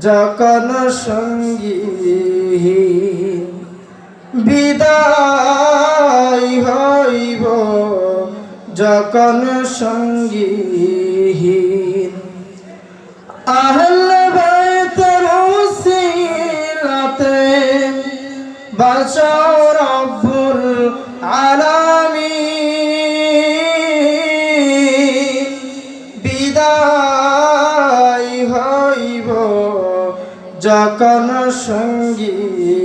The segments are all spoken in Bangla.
যখন সঙ্গীহীন বিদায় হইব। যখন সঙ্গীহীন। আহলে যখন সঙ্গীহীন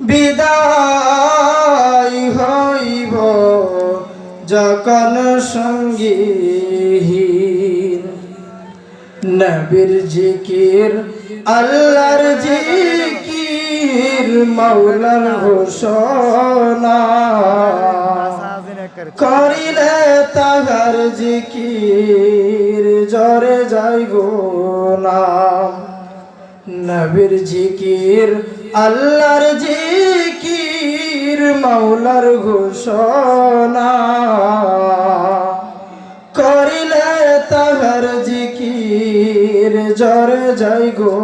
বিদায় হইব। যখন সঙ্গীহীন নবীর জিকির, আল্লাহর জিকির মাওলার ঘোষণা করিলে তাহার জিকির জরে যাইব। নাম নবীর জিকির আল্লাহর জিকির মাওলার ঘোষণা। করিলে তাহার জিকির জরে যাই গো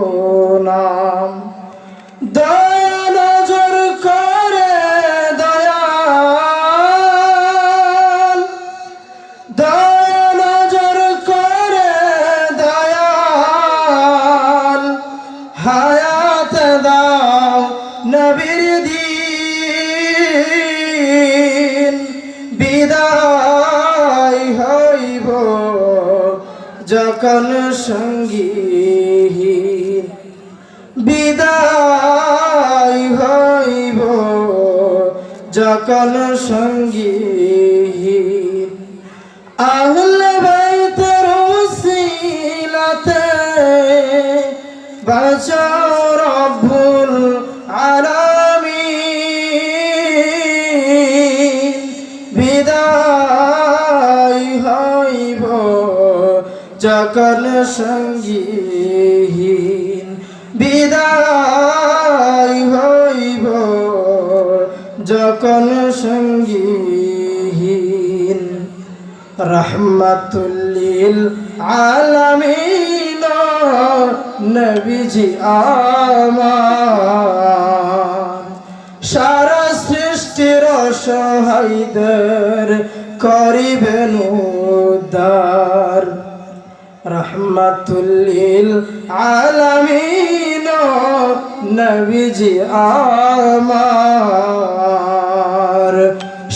যখন সঙ্গীহীন বিদায় হইব যখন সঙ্গীহীন আহলে বাইতের উসিলাতে বাঁচাও রব্বুল আলামিন। বিদায় হইব। যখন সঙ্গীহীন বিদায় হইব যখন সঙ্গীহীন। রহমতুল্লিল আলামিন নবীজি আমার। সারা সৃষ্টির সহায়দের করিবেন রহমতুল্লিল আলমিন নবীজি আমার।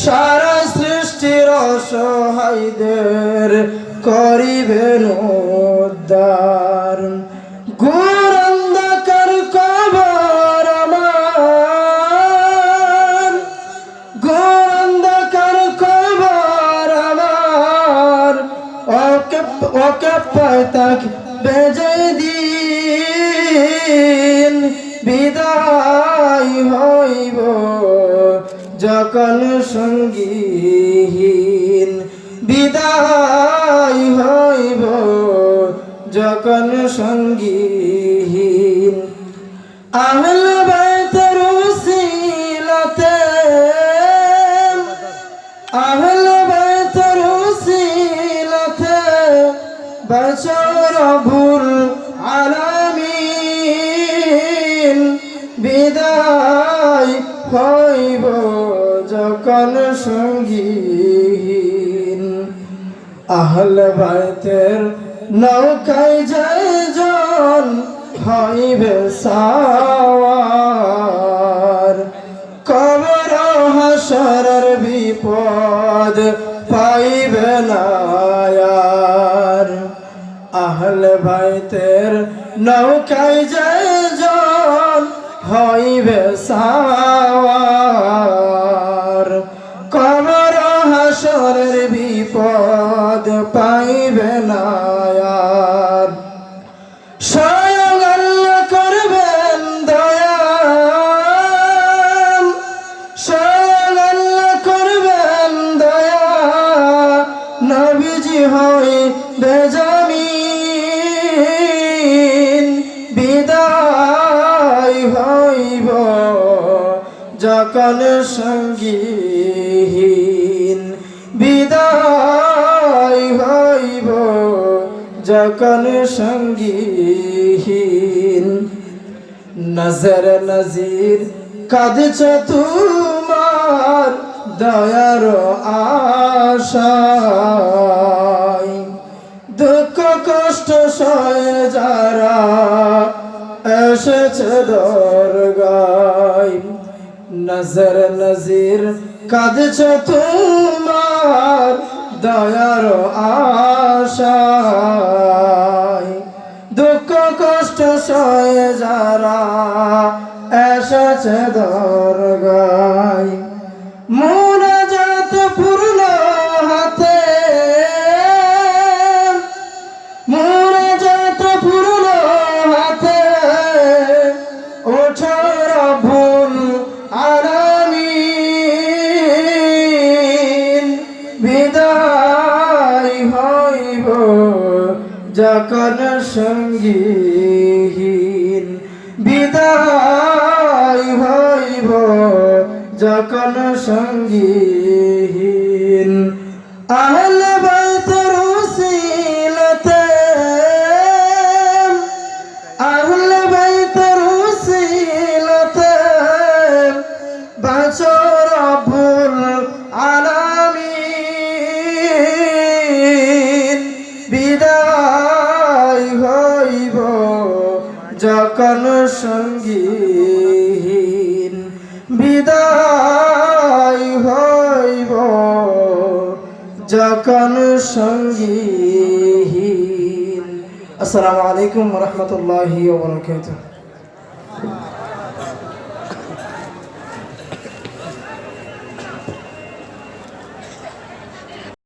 সারা সৃষ্টির অসহায়দের করিবেন উদ্ধার। পয়তাক বেজে দিন বিদায় হইব যখন সঙ্গীহীন। বিদায় হইব যখন সঙ্গীহীন। আহল ভুল আলামিন বিদায় হইব যখন সঙ্গীহীন। আহল বাইতের নৌকায় যায় জন হইবে সাওয়ার। কবর হাসরের বিপদ পাইবে না। আহল বাইতের নৌকায় যায় জন হইবে সাওয়ার যখন সঙ্গীহীন বিদায় হইব যখন সঙ্গীহীন। নজর নজির কাঁদছ তোমার দয়ার আশায়। দুঃখ কষ্ট সয়ে যারা এসেছে দরগায় নজর নজির কাঁদছ তোমার দয়ার আশায়। দুঃখ কষ্ট সয়ে যারা এসেছে দরগায় যখন সঙ্গীহীন। বিদায় হইব যখন সঙ্গীহীন যখন সঙ্গীন বিদায় হইব। যখন সঙ্গীন আসসালামু আলাইকুম রহমতুল্লাহ ওয়া বারাকাতুহু।